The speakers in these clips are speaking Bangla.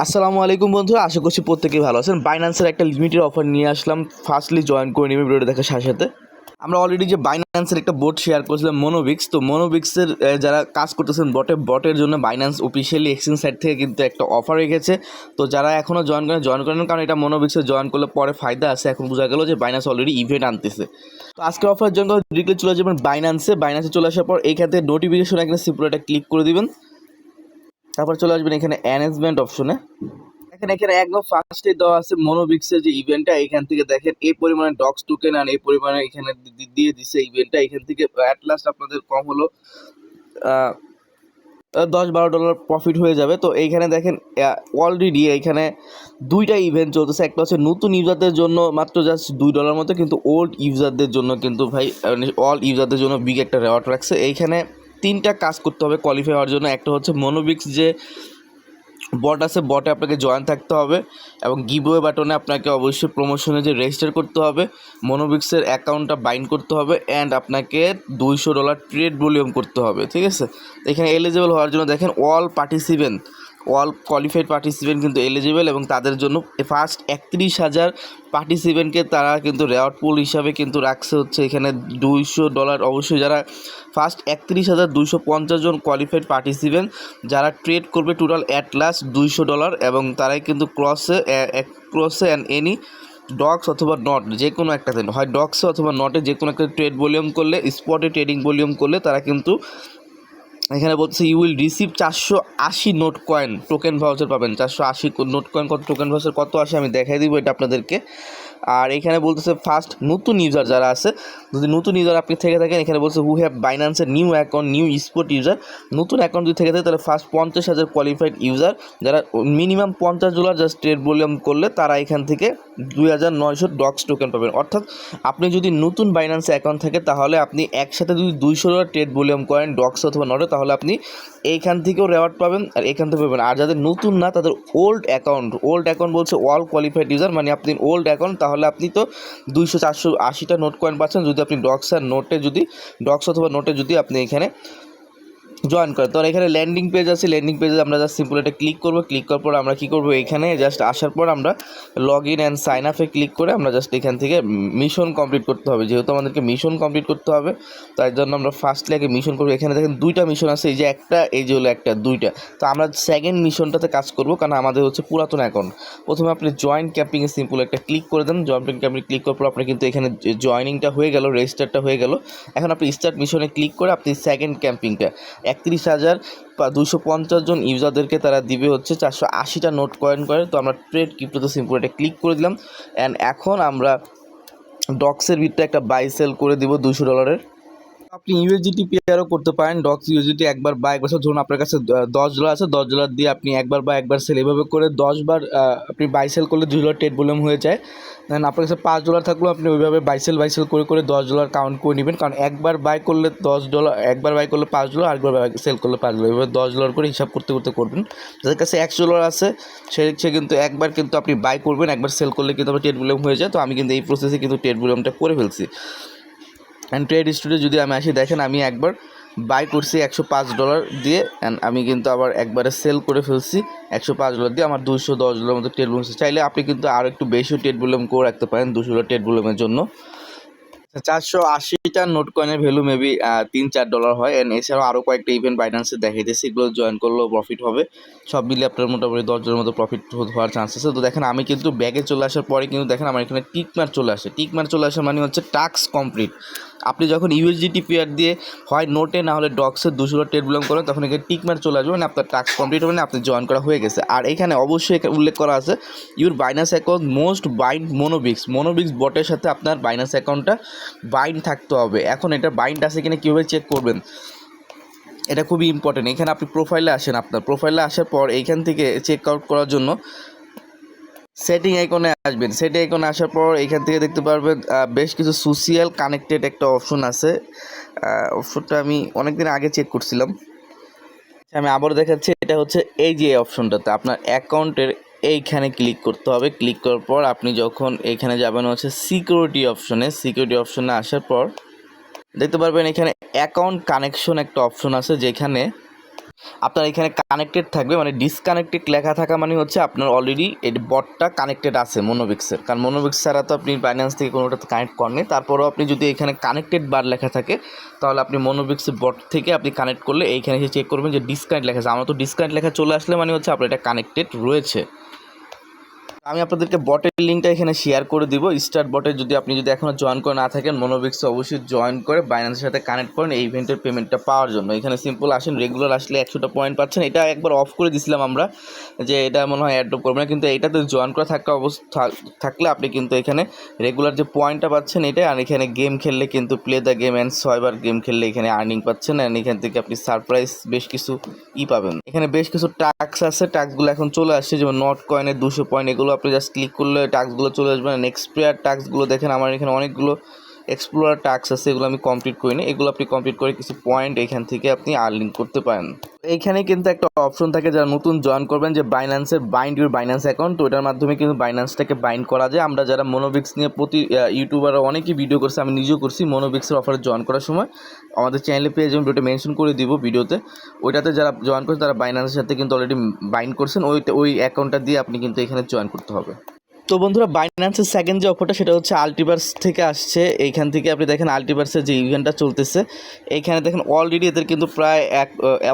আসসালামু আলাইকুম বন্ধুরা, আশা করছি প্রত্যেকেই ভালো আছেন। বাইন্যান্সের একটা লিমিটেড অফার নিয়ে আসলাম। ফার্স্টলি জয়েন করে নেবে ভিডিওটা দেখার সাথে সাথে। আমরা অলরেডি যে বাইন্যান্সের একটা বোর্ড শেয়ার করেছিলাম মনোবিক্স তো মনোবিক্সের যারা কাজ করতেছেন বটে বটের জন্য বাইন্যান্স অফিসিয়ালি এক্সচেঞ্জ সাইট থেকে কিন্তু একটা অফার রেখেছে। তো যারা এখনও জয়েন করেন জয়েন করেন, কারণ এটা মনোবিক্সে জয়েন করলে পরে ফায়দা আছে। এখন বোঝা গেল যে বাইন্যান্স অলরেডি ইভেন্ট আনতেছে। তো আজকের অফারের জন্য চলে যাবেন বাইন্যান্সে বাইন্যান্সে চলে আসার পর এই থেকে নোটিফিকেশন একটা সিম্পল ক্লিক করে দিবেন। তারপর চলে আসবেন এখানে অ্যানেজমেন্ট অপশনে দেখেন এখানে একদম ফার্স্টে দেওয়া আছে মনোবিক্সের যে ইভেন্টটা এখান থেকে দেখেন এই পরিমাণে ডক্স টোকেন আর এই পরিমাণে এখানে দিয়ে দিছে ইভেন্টটা এখান থেকে অ্যাট লাস্ট আপনাদের কম হলো দশ বারো ডলার প্রফিট হয়ে যাবে। তো এইখানে দেখেন অলরেডি এইখানে দুইটা ইভেন্ট চলতেছে। একটা হচ্ছে নতুন ইউজারদের জন্য মাত্র জাস্ট দুই ডলার মতো, কিন্তু ওল্ড ইউজারদের জন্য কিন্তু ভাই অল ইউজারদের জন্য বিগ একটা রেওয়ার্ড রাখছে। এইখানে তিনটা কাজ করতে হবে কোয়ালিফাই হওয়ার জন্য। একটা হচ্ছে মনোবিক্স যে বট আছে বটে আপনাকে জয়েন থাকতে হবে এবং গিভওয়ে বাটনে আপনাকে অবশ্যই প্রমোশনে যে রেজিস্টার করতে হবে মনোবিক্সের অ্যাকাউন্টটা বাইন্ড করতে হবে অ্যান্ড আপনাকে দুইশো ডলার ট্রেড ভলিউম করতে হবে, ঠিক আছে? এখানে এলিজিবল হওয়ার জন্য দেখেন all participant all qualified participant কিন্তু এলিজিবল এবং তাদের জন্য ফার্স্ট একত্রিশ হাজার পার্টিসিপেন্টকে তারা কিন্তু রেওয়ার্ড পুল হিসাবে কিন্তু রাখছে হচ্ছে এখানে দুইশো ডলার অবশ্যই যারা ফার্স্ট একত্রিশ হাজার দুইশো পঞ্চাশ জন কোয়ালিফাইড পার্টিসিপেন্ট যারা ট্রেড করবে টোটাল অ্যাট লাস্ট দুইশো ডলার এবং তারাই কিন্তু ক্রসে ক্রসে অ্যান্ড এনি ডক্স অথবা নট যে কোনো একটাতে। হয় ডক্সে অথবা নটে যে কোনো একটা ট্রেড ভলিউম করলে স্পটে ট্রেডিং ভলিউম করলে তারা কিন্তু এখানে বলছে ইউ উইল রিসিভ চারশো আশি নোট কয়েন টোকেন ভাউচার পাবেন। চারশো আশি নোট কয়েন কত টোকেন ভাউচার কত আসে আমি দেখাই দিব এটা আপনাদেরকে। আর এখানে বলতেছে ফার্স্ট নতুন ইউজার যারা আছে, যদি নতুন ইউজার আপনি থেকে থাকেন, এখানে বলছে who have বাইন্যান্সের new account new spot user নতুন অ্যাকাউন্ট যদি থেকে থাকে, তাহলে ফার্স্ট পঞ্চাশ হাজার কোয়ালিফাইড ইউজার যারা মিনিমাম পঞ্চাশ ডলার জাস্ট ট্রেড ভলিউম করলে, তারা এখান থেকে দুই হাজার নয়শো ডক্স টোকেন পাবেন। অর্থাৎ, আপনি যদি নতুন বাইন্যান্স অ্যাকাউন্ট থাকে, তাহলে আপনি একসাথে যদি দুইশো ডলার ট্রেড ভলিউম করেন ডক্স অথবা নটে তাহলে আপনি এইখান থেকেও রেওয়ার্ড পাবেন আর এখান থেকে পাবেন। আর যাদের নতুন না, তাদের ওল্ড অ্যাকাউন্ট ওল্ড অ্যাকাউন্ট বলছে অল কোয়ালিফাইড ইউজার মানে আপনি ওল্ড অ্যাকাউন্ট তাহলে আপনি তো দুইশো, চারশো, আশিটা নোট কয়েন পাচ্ছেন। যদি আপনি ডক্স আর নোটে যদি ডক্স অথবা নোটে যদি আপনি এখানে জয়েন করে। তো এখানে ল্যান্ডিং পেজ আছে ল্যান্ডিং পেজে আমরা জাস্ট সিম্পল এটা ক্লিক করব। ক্লিক করার পর আমরা কী করব? এখানে জাস্ট আসার পর আমরা লগ ইন অ্যান্ড সাইন আপে ক্লিক করে আমরা জাস্ট এখান থেকে মিশন কমপ্লিট করতে হবে। যেহেতু আমাদেরকে মিশন কমপ্লিট করতে হবে, তাই জন্য আমরা ফার্স্টলি আগে মিশন করব। এখানে দেখেন দুইটা মিশন আছে, এই যে একটা, এই যে হলো একটা, দুইটা। তো আমরা সেকেন্ড মিশনটাতে কাজ করব, কারণ আমাদের হচ্ছে পুরাতন অ্যাকাউন্ট প্রথমে আপনি জয়েন ক্যাম্পিংয়ে সিম্পল একটা ক্লিক করে দেন। জয়েন ক্যাম্পিং ক্লিক করার পর আপনার কিন্তু এখানে জয়নিংটা হয়ে গেল রেজিস্টারটা হয়ে গেল। এখন আপনি স্টার্ট মিশনে ক্লিক করে আপনি সেকেন্ড ক্যাম্পিংটা একত্রিশ হাজার দুশো পঞ্চাশ জন ইউজারদেরকে তারা দিবে হচ্ছে চারশো আশিটা নোট কয়েন করে। তো আমরা ট্রেড ক্রিপ্টোতে সিম্পল এটা ক্লিক করে দিলাম। অ্যান্ড এখন আমরা ডক্সের ভিতরে একটা বাই সেল করে দিব দুশো ডলারের। আপনি ইউএসডিটি পেয়ারও করতে পারেন ডক্স ইউএসডিটি একবার বা একবার, ধরুন আপনার কাছে দশ ডলার আছে, দশ ডলার দিয়ে আপনি একবার বা একবার সেল এভাবে করে দশবার আপনি বাই সেল করলে দুই ডলার টেট ভলিউম হয়ে যায়। দেন আপনার কাছে পাঁচ ডলার থাকলেও আপনি ওইভাবে বাইসেল বাইসেল করে করে দশ ডলার কাউন্ট করে নেবেন। কারণ একবার বাই করলে দশ ডলার একবার বাই করলে পাঁচ ডলার আরেকবার সেল করলে পাঁচ ডলার এভাবে দশ ডলার করে হিসাব করতে করতে করবেন। যাদের কাছে একশো ডলার আছে, সে সে কিন্তু একবার কিন্তু আপনি বাই করবেন, একবার সেল করলে কিন্তু আপনার টেট ভলিউম হয়ে যায়। তো আমি কিন্তু এই প্রসেসে কিন্তু টেট ভলিউমটা করে ফেলছি। অ্যান্ড ট্রেড স্টুডিও যদি আমি আসি, দেখেন আমি একবার বাই করছি একশো পাঁচ ডলার দিয়ে অ্যান্ড আমি কিন্তু আবার একবারে সেল করে ফেলছি একশো পাঁচ ডলার দিয়ে, আমার দুশো দশ ডলার মতো টেট ভলিউম চাইলে আপনি কিন্তু আরও একটু বেশিও টেট ভলিউম করে রাখতে পারেন দুশো ডলার টেট ভলিউমের জন্য। চারশো আশিটা নোট কয়েনের ভ্যালু মেবি তিন চার ডলার হয়। অ্যান্ড এছাড়াও আরও কয়েকটা ইভেন্ট বাইন্যান্সে দেখাইতেছে, এগুলো জয়েন করলেও প্রফিট হবে। সব মিলিয়ে আপনার মোটামুটি দশ জনের মতো প্রফিট হওয়ার চান্স আছে। তো দেখেন, আমি কিন্তু ব্যাগে চলে আসার পরে কিন্তু দেখেন, আমার এখানে টিক মার চলে আসে। টিক মার চলে আসে মানে হচ্ছে টাস্ক কমপ্লিট আপনি যখন ইউএসডিটি পেয়ার দিয়ে হয় নোটে না হলে ডক্সের দুশো টেট বিলং করেন, তখন এখানে টিক মার চলে আসবে মানে আপনার টাস্ক কমপ্লিট হবে না আপনি জয়েন করা হয়ে গেছে। আর এখানে অবশ্যই উল্লেখ করা আছে your Binance account must bind Moonbix Moonbix বটের সাথে আপনার বাইনাস অ্যাকাউন্টটা বাইন্ড থাকতে হবে। এখন এটা বাইন্ড আছে কিনা কীভাবে চেক করবেন? এটা খুবই ইম্পর্টেন্ট এখানে আপনি প্রোফাইলে আসেন আপনার। প্রোফাইলে আসার পর এইখান থেকে চেক আউট করার জন্য সেটিং আইকনে আসবেন। সেটিং আইকনে আসার পর এখান থেকে দেখতে পারবেন বেশ কিছু সোশিয়াল কানেক্টেড একটা অপশন আছে। অপশনটা আমি অনেকদিন আগে চেক করছিলাম। আমি আবারও দেখাচ্ছি, এটা হচ্ছে এই যে অপশনটাতে আপনার অ্যাকাউন্টের এইখানে ক্লিক করতে হবে। ক্লিক করার পর আপনি যখন এখানে যাবেন হচ্ছে সিকিউরিটি অপশনে সিকিউরিটি অপশনে আসার পর দেখতে পারবেন এখানে অ্যাকাউন্ট কানেকশন একটা অপশন আছে যেখানে আপনার এখানে কানেক্টেড থাকবে মানে ডিসকানেক্টেড লেখা থাকা মানে হচ্ছে আপনার অলরেডি এই বটটা কানেক্টেড আছে মোনোবিক্সের। কারণ মোনোবিক্স ছাড়া তো আপনি বাইন্যান্স থেকে কোনোটাতে কানেক্ট করেননি তারপরেও আপনি যদি এখানে কানেক্টেড বার লেখা থাকে, তাহলে আপনি মোনোবিক্সের বট থেকে আপনি কানেক্ট করলে এইখানে এসে চেক করবেন যে ডিসকানেক্ট লেখা আছে। আমার তো ডিসকানেক্ট লেখা চলে আসলে মানে হচ্ছে আপনার এটা কানেক্টেড রয়েছে। আমি আপনাদেরকে বটের লিঙ্কটা এখানে শেয়ার করে দিব। স্টার বটে যদি আপনি যদি এখনও জয়েন করে না থাকেন মনোবিক্সে অবশ্যই জয়েন করে বাইন্যান্সের সাথে কানেক্ট করেন এই ইভেন্টের পেমেন্টটা পাওয়ার জন্য। এখানে সিম্পল আসেন রেগুলার আসলে একশোটা পয়েন্ট পাচ্ছেন। এটা একবার অফ করে দিছিলাম আমরা যে এটা মনে হয় অ্যাড্রপ করবে না, কিন্তু এটাতে জয়েন করে থাকা অবস্থা থাকলে আপনি কিন্তু এখানে রেগুলার যে পয়েন্টটা পাচ্ছেন এটা, আর এখানে গেম খেললে কিন্তু প্লে দ্য গেম অ্যান্ড ছয়বার গেম খেললে এখানে আর্নিং পাচ্ছেন অ্যান্ড এখান থেকে আপনি সারপ্রাইজ বেশ কিছু ই পাবেন। এখানে বেশ কিছু টাক্স আছে টাক্সগুলো এখন চলে আসছে, যেমন নট কয়েনের দুশো পয়েন্ট এগুলো আপনি জাস্ট ক্লিক করলে টাস্কগুলো চলে আসবে। নেক্সট পেয়ার টাস্কগুলো দেখেন আমার এখানে অনেকগুলো এক্সপ্লোরার টাস্ক আছে, এগুলো আমি কমপ্লিট করিনি। এগুলো আপনি কমপ্লিট করে কিছু পয়েন্ট এখান থেকে আপনি আর্নিং করতে পারেন। এইখানে কিন্তু একটা অপশন থাকে যারা নতুন জয়েন করবেন, যে বাইন্যান্সের বাইন্ড ইউর বাইন্যান্স অ্যাকাউন্ট তো ওটার মাধ্যমে কিন্তু বাইন্যান্সটাকে বাইন্ড করা যায়। আমরা যারা মোনোবিক্স নিয়ে প্রতি ইউটিউবার অনেকই ভিডিও করছে, আমি নিজেও করছি মোনোবিক্সের অফারে জয়েন করার সময়। আমাদের চ্যানেলে পেয়ে যেমন ভিডিওটা মেনশন করে দিব ভিডিওতে। ওইটাতে যারা জয়েন করছে, তারা বাইন্যান্সের সাথে কিন্তু অলরেডি বাইন্ড করছেন। ওই ওই অ্যাকাউন্টটা দিয়ে আপনি কিন্তু এখানে জয়েন করতে হবে। তো বন্ধুরা বাইন্যান্সের সেকেন্ড যে অফারটা সেটা হচ্ছে আলটিভার্স থেকে আসছে। এইখান থেকে আপনি দেখেন আলটিভার্সের যে ইভেন্টটা চলতেছে, এইখানে দেখেন অলরেডি এদের কিন্তু প্রায় এক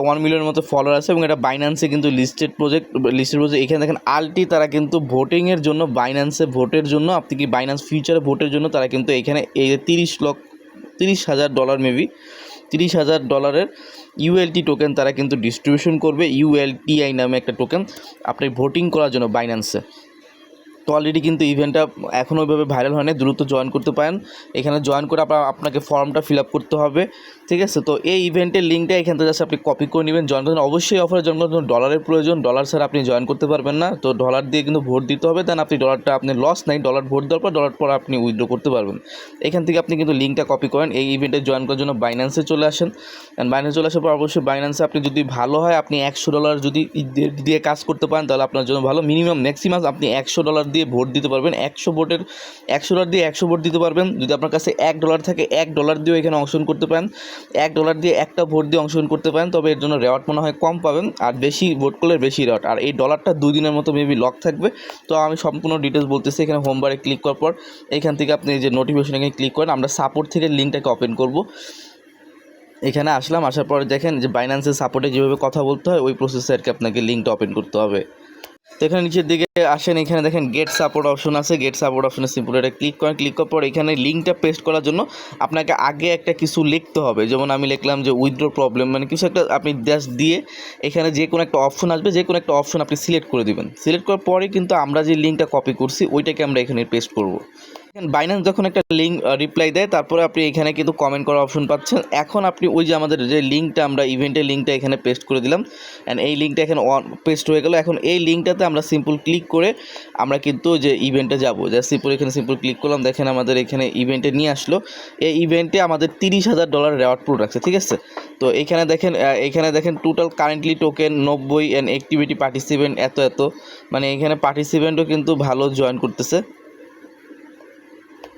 ওয়ান মিলিয়নের মতো ফলোয়ার আছে এবং এটা বাইন্যান্সে কিন্তু লিস্টেড প্রজেক্ট লিস্টেড প্রজেক্ট এখানে দেখেন আলটি তারা কিন্তু ভোটিংয়ের জন্য বাইন্যান্সে ভোটের জন্য, আপনি কি বাইন্যান্স ফিউচারে ভোটের জন্য, তারা কিন্তু এখানে এই তিরিশ লক্ষ, তিরিশ হাজার ডলার মেবি তিরিশ হাজার ডলারের ইউএলটি টোকেন তারা কিন্তু ডিস্ট্রিবিউশন করবে। ইউএলটিআই নামে একটা টোকেন আপনি ভোটিং করার জন্য বাইন্যান্সে তো অলরেডি কিন্তু ইভেন্টটা এখনও ওইভাবে ভাইরাল হয়নি, দ্রুত জয়েন করতে পারেন। এখানে জয়েন করে আপনার, আপনাকে ফর্মটা ফিল আপ করতে হবে, ঠিক আছে? তো এই ইভেন্টের লিঙ্কটা এখান থেকে আপনি কপি করে নেবেন জয়েন করেন অবশ্যই অফারে জয়েন করার জন্য ডলারের প্রয়োজন ডলার ছাড়া আপনি জয়েন করতে পারবেন না। তো ডলার দিয়ে কিন্তু ভোট দিতে হবে দেন আপনি ডলারটা আপনি লস নাই ডলার ভোট দেওয়ার পর ডলার পর আপনি উইথড্র করতে পারবেন। এখান থেকে আপনি কিন্তু লিঙ্কটা কপি করেন। এই ইভেন্টে জয়েন করার জন্য বাইন্যান্সে চলে আসেন। বাইন্যান্সে চলে আসার পর অবশ্যই বাইন্যান্সে আপনি যদি ভালো হয়, আপনি একশো ডলার যদি দিয়ে কাজ করতে পারেন, তাহলে আপনার জন্য ভালো। মিনিমাম ম্যাক্সিমাম আপনি একশো ডলার দিয়ে ভোট দিতে পারবেন। একশো ভোটের, একশো ডলার দিয়ে একশো ভোট দিতে পারবেন। যদি আপনার কাছে এক ডলার থাকে, এক ডলার দিয়েও এখানে অংশগ্রহণ করতে পারেন। এক ডলার দিয়ে একটা ভোট দিয়ে অংশগ্রহণ করতে পারেন। তবে এর জন্য রেওয়ার্ড মনে হয় কম পাবেন। আর বেশি ভোট করলে বেশি রেওয়ার্ড আর এই ডলারটা দুই দিনের মতো মেবি লক থাকবে। তো আমি সম্পূর্ণ ডিটেলস বলতেছি এখানে হোমবারে ক্লিক করার পর, এখান থেকে আপনি যে নোটিফিকেশন এখানে ক্লিক করেন, আমরা সাপোর্ট থেকে লিঙ্কটাকে ওপেন করব। এখানে আসলাম, আসার পর দেখেন যে বাইন্যান্সের সাপোর্টে যেভাবে কথা বলতে হয়, ওই প্রসেসে আর কি আপনাকে লিঙ্কটা ওপেন করতে হবে। তো এখানে নিচের দিকে আসেন, এখানে দেখেন গেট সাপোর্ট অপশন আছে। গেট সাপোর্ট অপশনে সিম্পল এটা ক্লিক করেন ক্লিক করার পর এখানে লিঙ্কটা পেস্ট করার জন্য আপনাকে আগে একটা কিছু লিখতে হবে। যেমন আমি লিখলাম যে উইথড্র প্রবলেম মানে কিছু একটা আপনি ড্যাশ দিয়ে এখানে যে কোনো একটা অপশন আসবে, যে কোনো একটা অপশন আপনি সিলেক্ট করে দেবেন। সিলেক্ট করার পরে কিন্তু আমরা যে লিঙ্কটা কপি করছি, ওইটাকে আমরা এখানে পেস্ট করব। বাইন্যান্স যখন একটা লিঙ্ক রিপ্লাই দেয়, তারপরে আপনি এখানে কিন্তু কমেন্ট করার অপশন পাচ্ছেন। এখন আপনি ওই যে আমাদের যে লিঙ্কটা আমরা ইভেন্টের লিঙ্কটা এখানে পেস্ট করে দিলাম অ্যান্ড এই লিঙ্কটা এখানে পেস্ট হয়ে গেল। এখন এই লিঙ্কটাতে আমরা সিম্পল ক্লিক করে আমরা কিন্তু যে ইভেন্টে যাব যা সিম্পল এখানে সিম্পল ক্লিক করলাম। দেখেন আমাদের এখানে ইভেন্টে নিয়ে আসলো। এই ইভেন্টে আমাদের তিরিশ হাজার ডলার রেওয়ার্ড প্রুফ রাখছে ঠিক আছে? তো এখানে দেখেন এখানে দেখেন টোটাল কারেন্টলি টোকেন নব্বই অ্যান্ড অ্যাক্টিভিটি পার্টিসিপেন্ট এত এত। মানে এখানে পার্টিসিপেন্টও কিন্তু ভালো জয়েন করতেছে।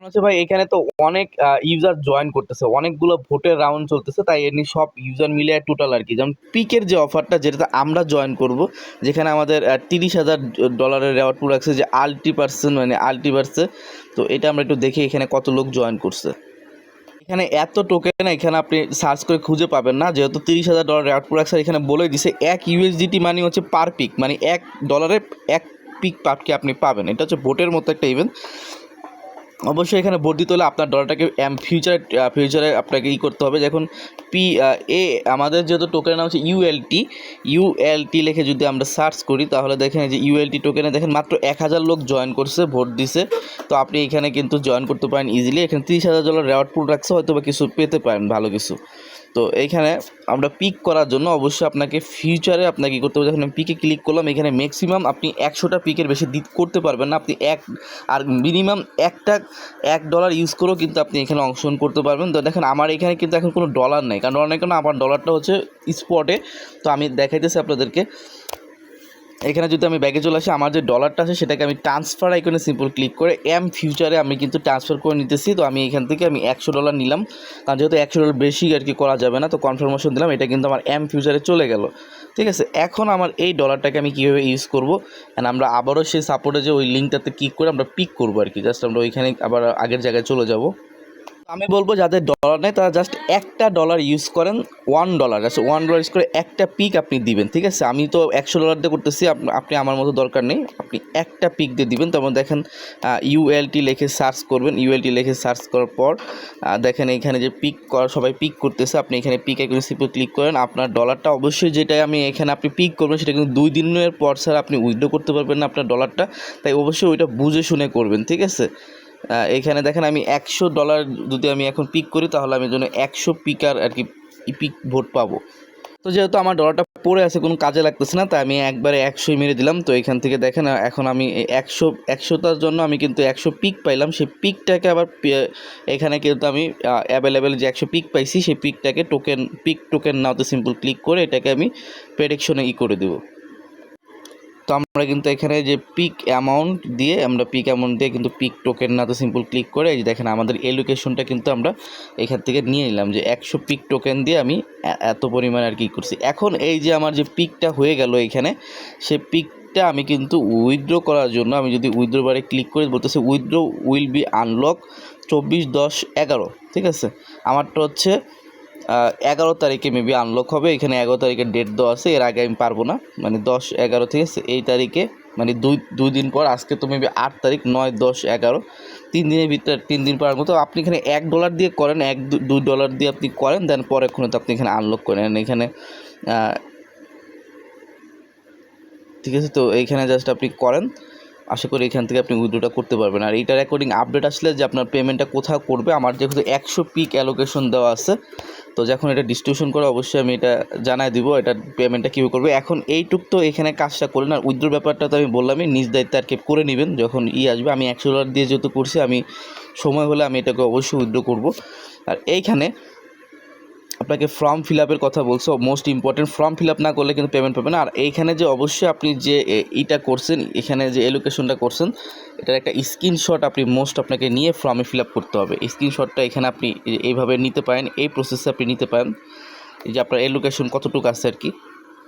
হচ্ছে ভাই এখানে তো অনেক ইউজার জয়েন করতেছে। অনেকগুলো ভোটের রাউন্ড চলতেছে, তাই এমনি সব ইউজার মিলে টোটাল আর কি যেমন পিকের যে অফারটা যেটাতে আমরা জয়েন করব, যেখানে আমাদের তিরিশ হাজার ডলারের রেওয়ার্ড পুরো রাখছে যে আলটি পার্সেন্ট মানে আলটি পার্সে তো এটা আমরা একটু দেখি এখানে কত লোক জয়েন করছে। এখানে এত টোকেন এখানে আপনি সার্চ করে খুঁজে পাবেন না। যেহেতু তিরিশ হাজার ডলার রেওয়ার্ড পুরো রাখছে এখানে বলে দিছে, এক ইউএসডিটি মানে হচ্ছে পার পিক মানে এক ডলারে এক পিক পাপকে আপনি পাবেন। এটা হচ্ছে ভোটের মতো একটা ইভেন্ট অবশ্যই এখানে ভোট দিতে হলে আপনার ডলারটাকে এম ফিউচারে ফিউচারে আপনাকে ই করতে হবে। দেখুন পি এ আমাদের যেহেতু টোকেনের নাম হচ্ছে ইউএলটি ইউএলটি লিখে যদি আমরা সার্চ করি, তাহলে দেখেন যে ইউএলটি টোকেনে দেখেন মাত্র এক হাজার লোক জয়েন করছে, ভোট দিছে। তো আপনি এখানে কিন্তু জয়েন করতে পারেন ইজিলি এখানে তিরিশ হাজার ডলার রেওয়ার্ড পুল রাখছে হয়তো বা কিছু পেতে পারেন, ভালো কিছু। তো এইখানে আমরা পিক করার জন্য অবশ্যই আপনাকে ফিউচারে আপনাকে কী করতে হবে? যখন পিকে ক্লিক করলাম, এখানে ম্যাক্সিমাম আপনি একশোটা পিকের বেশি দিত করতে পারবেন না। আপনি এক আর মিনিমাম একটা, এক ডলার ইউজ করেও কিন্তু আপনি এখানে অংশগ্রহণ করতে পারবেন। তো দেখেন, আমার এখানে কিন্তু এখন কোনো ডলার নেই। কারণ ডলার নেই কারণ আমার ডলারটা হচ্ছে স্পটে তো আমি দেখাইতেছি আপনাদেরকে। এখানে যদি আমি ব্যাগে চলে আসি, আমার যে ডলারটা আছে, সেটাকে আমি ট্রান্সফার আইকনে সিম্পল ক্লিক করে এম ফিউচারে আমি কিন্তু ট্রান্সফার করে নিতেছি। তো আমি এখান থেকে আমি একশো ডলার নিলাম। কারণ যেহেতু একশো ডলার বেশি আর কি করা যাবে না, তো কনফার্মেশন দিলাম, এটা কিন্তু আমার এম ফিউচারে চলে গেল। ঠিক আছে? এখন আমার এই ডলারটাকে আমি কীভাবে ইউজ করব? অ্যান্ড আমরা আবারও সেই সাপোর্টে যে ওই লিঙ্কটাতে ক্লিক করে আমরা পিক করব আর কি। জাস্ট আমরা ওইখানে আবার আগের জায়গায় চলে যাব। আমি বলব যাদের ডলার নেই, তারা জাস্ট একটা ডলার ইউজ করেন one dollar just one dollar use করে একটা পিক আপনি দিবেন, ঠিক আছে? আমি তো একশো ডলার দিয়ে করতেছি আপনি আমার মতো দরকার নেই, আপনি একটা পিক দিয়ে দিবেন, তারপর দেখেন ইউএলটি লেখে সার্চ করবেন ইউএলটি লেখে সার্চ করার পর দেখেন এখানে যে পিক করা, সবাই পিক করতেছে, আপনি এখানে পিক সিম্পল ক্লিক করেন, আপনার ডলারটা অবশ্যই যেটাই আমি এখানে আপনি পিক করবেন, সেটা কিন্তু দুই দিনের পর স্যার আপনি উইথড্র করতে পারবেন না আপনার ডলারটা তাই অবশ্যই ওইটা বুঝে শুনে করবেন, ঠিক আছে? এখানে দেখেন আমি একশো ডলার যদি আমি এখন পিক করি, তাহলে আমি জন্য একশো পিকার আর কি পিক ভোট পাবো। তো যেহেতু আমার ডলারটা পড়ে আছে, কোনো কাজে লাগতেছে না, তাই আমি একবারে একশোই মেরে দিলাম। তো এখান থেকে দেখেন এখন আমি একশো, একশোটার জন্য আমি কিন্তু একশো পিক পাইলাম। সেই পিকটাকে আবার এখানে কিন্তু আমি অ্যাভেলেবেল যে একশো পিক পাইছি, সেই পিকটাকে টোকেন পিক টোকেন নাওতে সিম্পল ক্লিক করে এটাকে আমি প্রেডিকশনে ই করে দেবো। তো আমরা কিন্তু এখানে যে পিক অ্যামাউন্ট দিয়ে আমরা পিক অ্যামাউন্ট দিয়ে কিন্তু পিক টোকেন না তো সিম্পল ক্লিক করে এই যে দেখেন আমাদের এলোকেশনটা কিন্তু আমরা এখান থেকে নিয়ে নিলাম যে একশো পিক টোকেন দিয়ে আমি এত পরিমাণ আর কি করছি। এখন এই যে আমার যে পিকটা হয়ে গেল এখানে, সে পিক পিকটা আমি কিন্তু উইথড্র করার জন্য আমি যদি উইথড্র বারে ক্লিক করে বলতেছে উইথড্র উইল বি আনলক চব্বিশ দশ এগারো, ঠিক আছে? আমারটা হচ্ছে এগারো তারিখে মেবি আনলক হবে। এখানে এগারো তারিখের ডেট দেওয়া আছে, এর আগে আমি পারব না। মানে দশ এগারো আছে? এই তারিখে মানে দুই দুই দিন পর, আজকে তো মেবি আট তারিখ, নয়, দশ, এগারো। তিন দিনের ভিতরে, তিন দিন পর মতো আপনি এখানে এক ডলার দিয়ে করেন, এক দুই ডলার দিয়ে আপনি করেন দেন পরেক্ষণে তো আপনি এখানে আনলক করেন। এখানে ঠিক আছে? তো এইখানে জাস্ট আপনি করেন। আশা করি এখান থেকে আপনি উইথড্রটা করতে পারবেন। আর এইটার অ্যাকর্ডিং আপডেট আসলে যে আপনার পেমেন্টটা কোথাও করবে, আমার যেহেতু একশো পিক অ্যালোকেশন দেওয়া আছে, তো যখন এটা ডিস্ট্রিবিউশন করে অবশ্যই আমি এটা জানাই দিব, এটা পেমেন্টটা কীভাবে করবে। এখন এইটুক তো এখানে কাজটা করলেন, আর উইথড্র ব্যাপারটা তো আমি বললামই, নিজ দায়িত্বে আর কি করে নেবেন। যখন ই আসবে, আমি একশো ডলার দিয়ে যেহেতু করছি, আমি সময় হলে আমি এটাকে অবশ্যই উইথড্র করব। আর এইখানে আপনাকে ফর্ম ফিল আপের কথা বলছো most important form fill up না করলে কিন্তু পেমেন্ট পাবেন আর এইখানে যে অবশ্যই আপনি যে এ- এইটা করছেন, এখানে যে এলোকেশনটা করছেন, এটার একটা স্ক্রিনশট আপনি মোস্ট আপনাকে নিয়ে ফর্মে ফিল আপ করতে হবে। স্ক্রিনশটটা এখানে আপনি এইভাবে নিতে পারেন, এই প্রসেসে আপনি নিতে পারেন। যে আপনার এলোকেশন কতটুকু আছে আর কি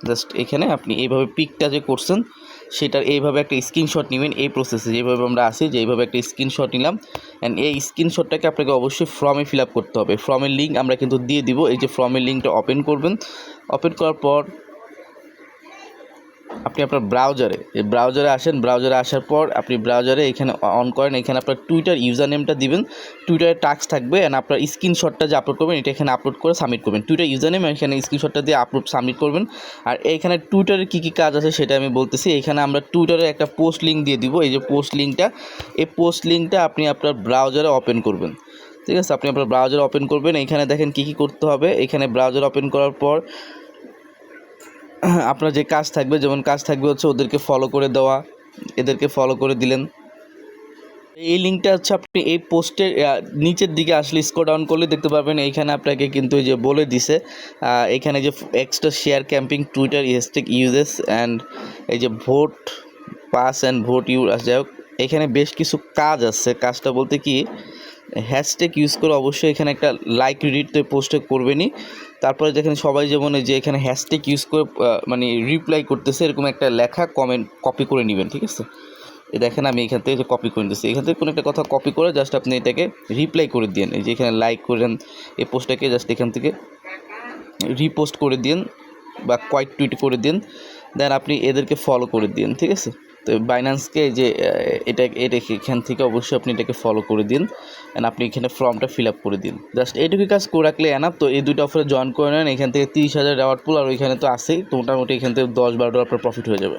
জাস্ট এখানে আপনি এইভাবে পিকটা যে করছেন সেটার এইভাবে একটা স্ক্রিনশট নেবেন এই প্রসেসে যেভাবে আমরা আসি যে এইভাবে একটা স্ক্রিনশট নিলাম। অ্যান্ড এই স্ক্রিনশটটাকে আপনাকে অবশ্যই ফর্মে ফিল আপ করতে হবে। ফর্মের লিঙ্ক আমরা কিন্তু দিয়ে দিব। এই যে ফর্মের লিঙ্কটা ওপেন করবেন। ওপেন করার পর আপনি আপনার ব্রাউজারে এই ব্রাউজারে আসেন ব্রাউজারে আসার পর আপনি ব্রাউজারে এখানে অন করেন, এখানে আপনার টুইটার ইউজার নেমটা দিবেন টুইটারে টাক্স থাকবে অ্যান্ড আপনার স্ক্রিনশটটা যে আপলোড করবেন, এটা এখানে আপলোড করে সাবমিট করবেন। টুইটার ইউজার নেম এখানে স্ক্রিনশটটা দিয়ে আপলোড সাবমিট করবেন। আর এইখানে টুইটারে কী কী কাজ আছে সেটা আমি বলতেছি। এখানে আমরা টুইটারে একটা পোস্ট লিঙ্ক দিয়ে দিব। এই যে পোস্ট লিঙ্কটা এই পোস্ট লিঙ্কটা আপনি আপনার ব্রাউজারে ওপেন করবেন। ঠিক আছে? আপনি আপনার ব্রাউজার ওপেন করবেন। এখানে দেখেন কী কী করতে হবে। এখানে ব্রাউজার ওপেন করার পর আপনার যে কাজ থাকবে, যেমন কাজ থাকবে হচ্ছে ওদেরকে ফলো করে দেওয়া, এদেরকে ফলো করে দিলেন। এই লিঙ্কটা হচ্ছে আপনি এই পোস্টের নিচের দিকে আসলে স্কো ডাউন করলে দেখতে পাবেন এইখানে আপনাকে কিন্তু এই যে বলে দিছে এখানে যে extra share camping Twitter hashtag uses and এই যে vote pass and vote you যাই হোক, এখানে বেশ কিছু কাজ আছে। কাজটা বলতে কি হ্যাশট্যাগ ইউজ করে অবশ্যই এখানে একটা লাইক রিড তো পোস্টে করবেনই। তারপরে যেখানে সবাই যেমন যে এখানে হ্যাশট্যাগ ইউজ করে মানে রিপ্লাই করতেছে, এরকম একটা লেখা কমেন্ট কপি করে নেবেন, ঠিক আছে? দেখেন আমি এখান থেকে কপি করে নিতেছি। এখান থেকে কোনো একটা কথা কপি করে জাস্ট আপনি এটাকে রিপ্লাই করে দিন এই যে এখানে লাইক করেন, এই পোস্টটাকে জাস্ট এখান থেকে রিপোস্ট করে দিন বা কোয়াইট টুইট করে দিন দেন আপনি এদেরকে ফলো করে দিন ঠিক আছে? তো বাইন্যান্সকে যে এটা এটা এখান থেকে অবশ্যই আপনি এটাকে ফলো করে দিন অ্যান্ড আপনি এখানে ফর্মটা ফিল আপ করে দিন। জাস্ট এইটুকু কাজ করে রাখলে এনাফ তো এই দুটো অফারে জয়েন করে নেন, এখান থেকে তিরিশ হাজার রেওয়ার্ড পুল আর ওইখানে তো আসেই তো মোটামুটি এখান থেকে দশ বারো ডলার আপনার প্রফিট হয়ে যাবে।